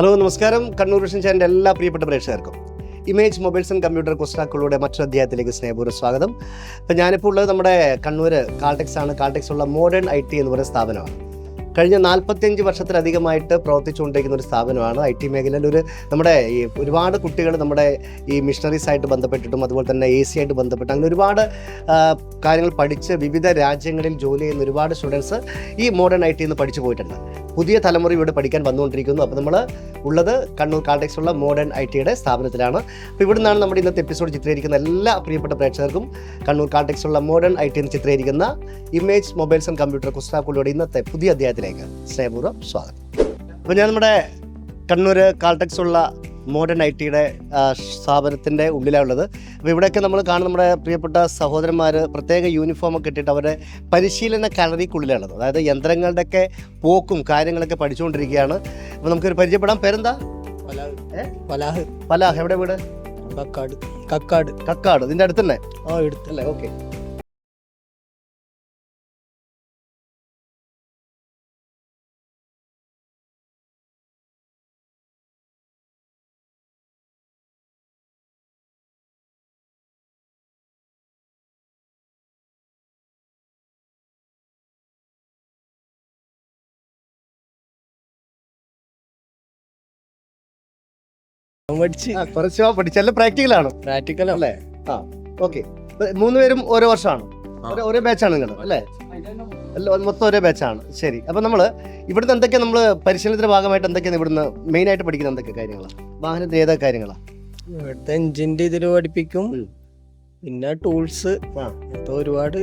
Hello നമസ്കാരം. Kannur vision ചാനലിന്റെ എല്ലാ പ്രിയപ്പെട്ട പ്രേക്ഷകർക്കും. ഇമേജ് മൊബൈൽസ് ആൻഡ് കമ്പ്യൂട്ടർ കുസ്റ്റാക്കളുടെ മറ്റൊരു അധ്യായത്തിലേക്ക് സ്നേഹപൂർവം സ്വാഗതം. ഇപ്പം ഞാനിപ്പോൾ ഉള്ളത് നമ്മുടെ കണ്ണൂർ കാൾടെക്സ് ആണ്. കാൾടെക്സ് ഉള്ള മോഡേൺ ഐ ടി എന്ന് പറയുന്ന സ്ഥാപനമാണ്. കഴിഞ്ഞ നാൽപ്പത്തിയഞ്ച് വർഷത്തിലധികമായിട്ട് പ്രവർത്തിച്ചുകൊണ്ടിരിക്കുന്ന ഒരു സ്ഥാപനമാണ് ഐ ടി മേഖലയിൽ ഒരു നമ്മുടെ ഈ ഒരുപാട് കുട്ടികൾ നമ്മുടെ ഈ മിഷണറീസ് ആയിട്ട് ബന്ധപ്പെട്ടിട്ടും അതുപോലെ തന്നെ എ സി ആയിട്ട് ബന്ധപ്പെട്ട് അങ്ങനെ ഒരുപാട് കാര്യങ്ങൾ പഠിച്ച് വിവിധ രാജ്യങ്ങളിൽ ജോലി ചെയ്യുന്ന ഒരുപാട് സ്റ്റുഡൻസ് ഈ മോഡേൺ ഐ ടി എന്ന് പഠിച്ചു പോയിട്ടുണ്ട്. പുതിയ തലമുറ ഇവിടെ പഠിക്കാൻ വന്നുകൊണ്ടിരിക്കുന്നു. അപ്പോൾ നമ്മൾ ഉള്ളത് കണ്ണൂർ കാൾടെക്സ് ഉള്ള മോഡേൺ ഐ ടിയുടെ സ്ഥാപനത്തിലാണ്. അപ്പോൾ ഇവിടെ നിന്നാണ് നമ്മുടെ ഇന്നത്തെ എപ്പിസോഡ് ചിത്രീകരിക്കുന്ന എല്ലാ പ്രിയപ്പെട്ട പ്രേക്ഷകർക്കും കണ്ണൂർ കാൾടെക്സ് ഉള്ള മോഡേൺ ഐ ടി എന്ന് ചിത്രീകരിക്കുന്ന ഇമേജ് മൊബൈൽസ് ആൻഡ് കമ്പ്യൂട്ടർ കുസ്താക്കുള്ളിയുടെ ഇന്നത്തെ പുതിയ അധ്യായത്തിലേക്ക് സ്നേഹപൂർവം സ്വാഗതം. അപ്പോൾ ഞാൻ നമ്മുടെ കണ്ണൂർ കാൾടെക്സ് ഉള്ള മോഡേൺ ഐ ടിയുടെ സ്ഥാപനത്തിന്റെ ഉള്ളിലാണ് ഉള്ളത്. അപ്പോൾ ഇവിടെയൊക്കെ നമ്മൾ കാണുന്ന നമ്മുടെ പ്രിയപ്പെട്ട സഹോദരന്മാർ പ്രത്യേക യൂണിഫോം ഒക്കെ ഇട്ടിട്ട് അവരുടെ പരിശീലന കളറിക്കുള്ളിലാണുള്ളത് അതായത് യന്ത്രങ്ങളുടെയൊക്കെ പോക്കും കാര്യങ്ങളൊക്കെ പഠിച്ചുകൊണ്ടിരിക്കുകയാണ്. അപ്പോൾ നമുക്കൊരു പരിചയപ്പെടാം. പേരെന്താ? പലാഹ്. പലാഹ്. എവിടെ വീട്? കക്കാട്. കക്കാട്. കക്കാട്. ഇതിന്റെ അടുത്തല്ലേ ആ എടുത്തല്ലേ ഓക്കെ. പഠിച്ച്. കുറച്ച് പഠിച്ചല്ല പ്രാക്ടിക്കലാണ് പ്രാക്ടിക്കൽ അല്ലേ? ആ ഓക്കെ മൂന്നുപേരും ഓരോ വർഷമാണ്. ഓരോ ഒരേ- ബാച്ചാണ് നിങ്ങൾ അല്ലേ? മൊത്തം ഒരേ ബാച്ചാണ് ശരി. അപ്പൊ നമ്മൾ ഇവിടുന്ന് എന്തൊക്കെയാ നമ്മൾ പരിശീലനത്തിന്റെ ഭാഗമായിട്ട് എന്തൊക്കെയാണ് ഇവിടുന്ന് മെയിൻ ആയിട്ട് പഠിക്കുന്ന എന്തൊക്കെ കാര്യങ്ങളാണ് വാഹനത്തിന് ഏതൊക്കെ കാര്യങ്ങളാണ് ഇവിടുത്തെ എഞ്ചിന്റെ ഇതിൽ പഠിപ്പിക്കും. പിന്നെ ടൂൾസ് ആ. ഒരുപാട്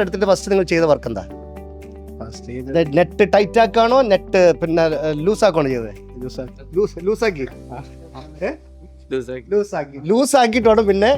എടുത്തിട്ട് ഫസ്റ്റ് നിങ്ങൾ ചെയ്ത വർക്ക് എന്താ? ഫസ്റ്റ് നെറ്റ് ടൈറ്റ് ആക്കാണോ നെറ്റ് പിന്നെ ലൂസ് ആക്കാണോ ചെയ്തത്? ദിവസം ലൂസ് ലൂസ് ആക്കി ലൂസ് ആക്കി ലൂസ് ആക്കിയിട്ടാണ് പിന്നെ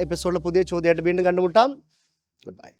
എപ്പിസോഡിലെ പുതിയ ചോദ്യമായിട്ട് വീണ്ടും കണ്ടുമുട്ടാം ഗുഡ് ബൈ